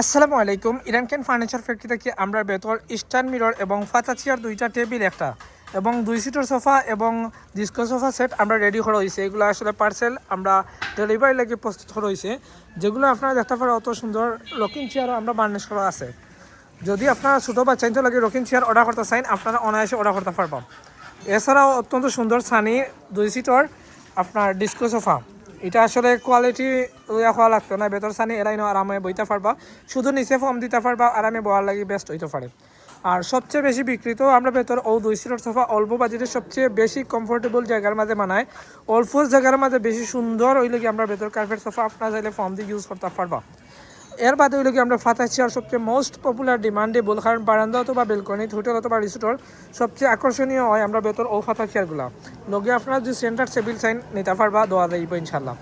আসসালামু আলাইকুম। Iran can furniture factory থেকে আমরা বেতর ইস্টার্ন মিরর এবং ফাতা চেয়ার দুইটা টেবিল একটা এবং দুই সিটের সোফা এবং ডিস্কো সোফা সেট আমরা রেডি করা হয়েছে। এগুলো আসলে পার্সেল আমরা ডেলিভারি লাগে প্রস্তুত করা হয়েছে। যেগুলো আপনারা দেখতে পারেন, অত সুন্দর রকিং চেয়ারও আমরা বার্নিশ করা আছে। যদি আপনারা ছোটো বা চাইতে লাগে রকিং চেয়ার অর্ডার করতে চান, আপনারা অনায়াসে অর্ডার করতে পারবেন। এছাড়াও অত্যন্ত সুন্দর সানি দুই সিটর আপনার ডিস্কো সোফা। এটা আসলে কোয়ালিটি লইয়া হওয়া লাগতো না, ভেতর সানি এরাই আরামে বইতে পারবা। শুধু নিচে ফর্ম দিতে পারবা, আরামে বহার লাগি বেস্ট হইতে পারে। আর সবচেয়ে বেশি বিক্রিত আমরা ভেতর ও দুই সিটের সোফা অল্প বাজেটে সবচেয়ে বেশি কমফোর্টেবল জায়গার মাঝে মানায় অল্প জায়গার মাঝে বেশি সুন্দর ওই লাগে আমরা ভেতর কার্পেট সোফা আপনার চাইলে ফর্ম দিয়ে ইউজ করতে পারবা। এর বাদে হইলে কি, আমরা ফাতা চেয়ার সবচেয়ে মোস্ট পপুলার ডিমান্ডেবল কারণ বারান্দা অথবা বেলকনিত হোটেল অথবা রিসোর্টর সবচেয়ে আকর্ষণীয় হয় আমরা ভেতর ও ফাতা চেয়ারগুলো লগে আপনারা যদি সেন্টার টেবিল সাইন নিতে পারবা দেওয়া যাইব ইনশাল্লাহ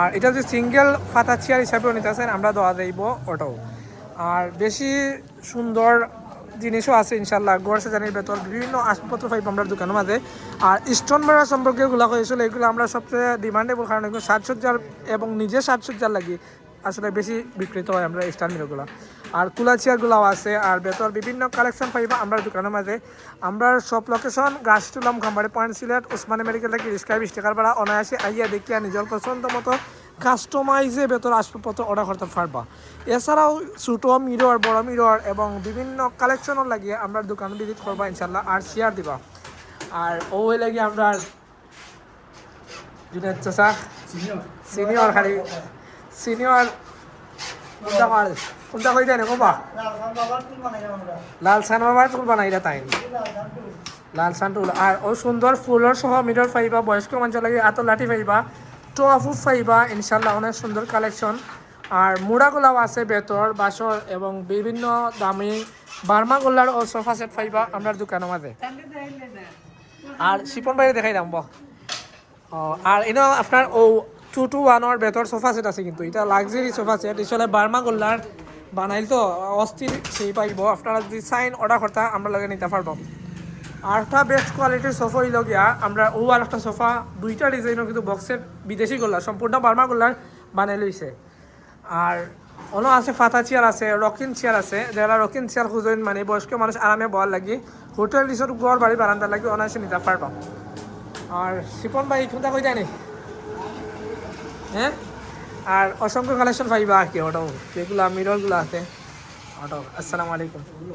আর এটা যে সিঙ্গেল ফাতা চেয়ার হিসাবেও নিতে চান আমরা দেওয়া যাইব ওটাও আর বেশি সুন্দর জিনিসও আছে ইনশাল্লাহ গড় সাজানির ভেতর, বিভিন্ন আসবাবপত্র পাইব আমরা দোকানের মাঝে। আর স্টোন মেরা সম্পর্কে এগুলো হয়েছিল, এগুলো আমরা সবচেয়ে ডিমান্ডেবল কারণ এগুলো সাজসজ্জার এবং নিজে সাজসজ্জার লাগি। আসলে বেশি বিক্রিত হয় আমরা স্টার মিলগুলো। আর কুলা চেয়ারগুলোও আছে আর ভেতর বিভিন্ন কালেকশন পাইবা আমরা দোকানের মাঝে। আমরা সব লোকেশন গাছটুলাম খাম্বাড়ি পয়েন্ট সিলেট ওসমানী মেডিকেল থেকে রিস্কায় বিশ টাকার ভাড়া অনায়াসে আইয়া দেখিয়া নিজের পছন্দ মতো কাস্টমাইজে ভেতর আসবাবপত্র অর্ডার করতে পারবা। এছাড়াও ছোটো মিরর বড় মিরর এবং বিভিন্ন কালেকশনও লাগিয়ে আমরা দোকান ভিজিট করবা ইনশাল্লাহ আর শেয়ার দিবা। আর ও লাগিয়ে আমরা জুনেদ চাষা সিনিয়র খালি। সিনিয়র কোনটা মার কোনটা কই দেন কবা? লাল সান বাবার টুল বানাই দা তাই। লাল সান টুল আর ও সুন্দর ফুলর সহ মিরর পাইবা বয়স্ক মানুষ লাগে এত লাঠি পাইবা টোয়াফু পাইবা ইনশাল্লাহ অনেক সুন্দর কালেকশন। আর মুড়াগুলাও আছে বেতর বাসর এবং বিভিন্ন দামি বার্মা গোল্লার ও সোফা সেট পাইবা আমরা দোকানের মাঝে। আর শিপন বাইরে দেখাই দাম ও, আর এনে আপনার ও টু টু ওয়ানের বেতর সোফা সেট আছে কিন্তু। এটা লাক্সারি সোফা সেট আসলে বার্মা গোল্লার বানাইল তো অস্থির সেই পাইব আপনারা যদি সাইন অর্ডার করতে আমরা লগে নিতে পারব আর একটা বেস্ট কোয়ালিটির সোফা হইল গিয়া আমরা ও আর একটা সোফা দুইটা ডিজাইনের কিন্তু বক্সের বিদেশি গোল্লার সম্পূর্ণ বার্মা গোল্লার বানাই লইছে আর অন্য আছে ফাতা চেয়ার আছে রকিন চেয়ার আছে। যারা রকিন চেয়ার খুঁজেন মানে বয়স্ক মানুষ আরামে বল লাগি, হোটেল রিসোর্ট ঘর বাড়ি বারান্দা লাগি অনায়াসে নিতে পারবা আর শিপন ভাই, কোনটা কই জানি হ্যাঁ? আর অসংখ্য কালেকশন পাইবা আর কি ওটাও যেগুলো মিররগুলো আছে ওটাও আসসালামু আলাইকুম।